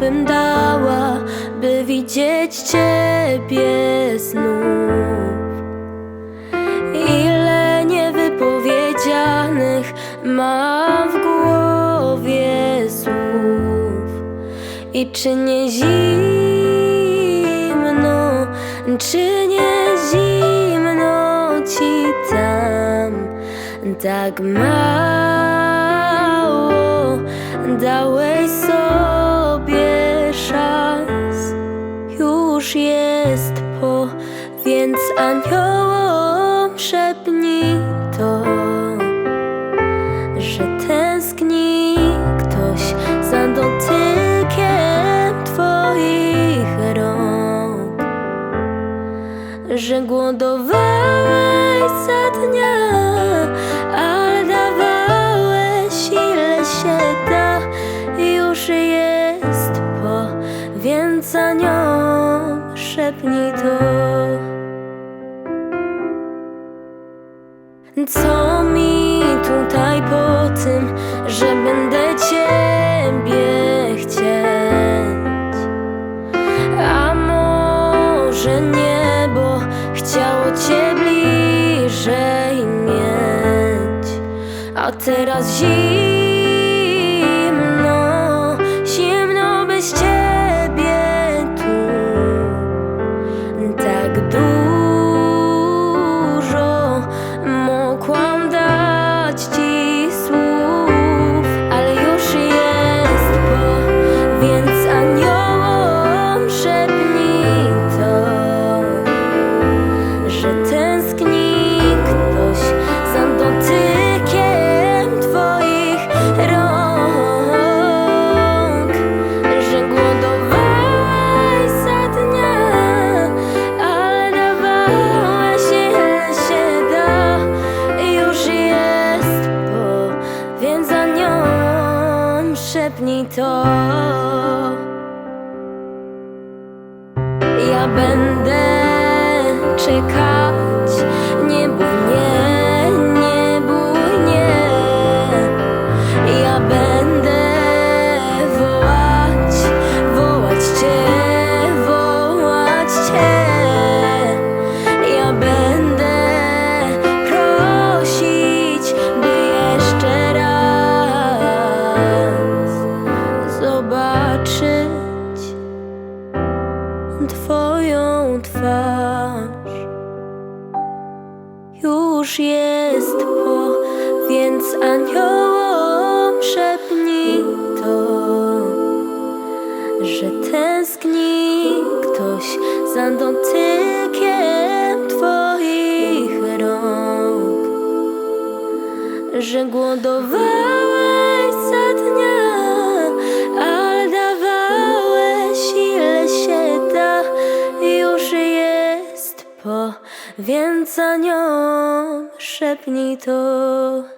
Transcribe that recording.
bym dała, by widzieć Ciebie znów. Ile niewypowiedzianych mam w głowie słów. I czy nie zimno, czy nie zimno Ci tam? Tak mało dałeś sobie szepnij to, że tęskni ktoś za dotykiem Twoich rąk, że głodowałeś za dnia, ale dawałeś ile się da. Już jest po, więc aniołom szepnij to. Co mi tutaj po tym, że będę Ciebie chcieć? A może niebo chciało Cię bliżej mieć? A teraz zimno, to. Ja będę czekać, Twarz. Już jest po, więc aniołom szepnij to, że tęskni ktoś za dotykiem Twoich rąk, że głodowałeś więc aniołom szepnij to.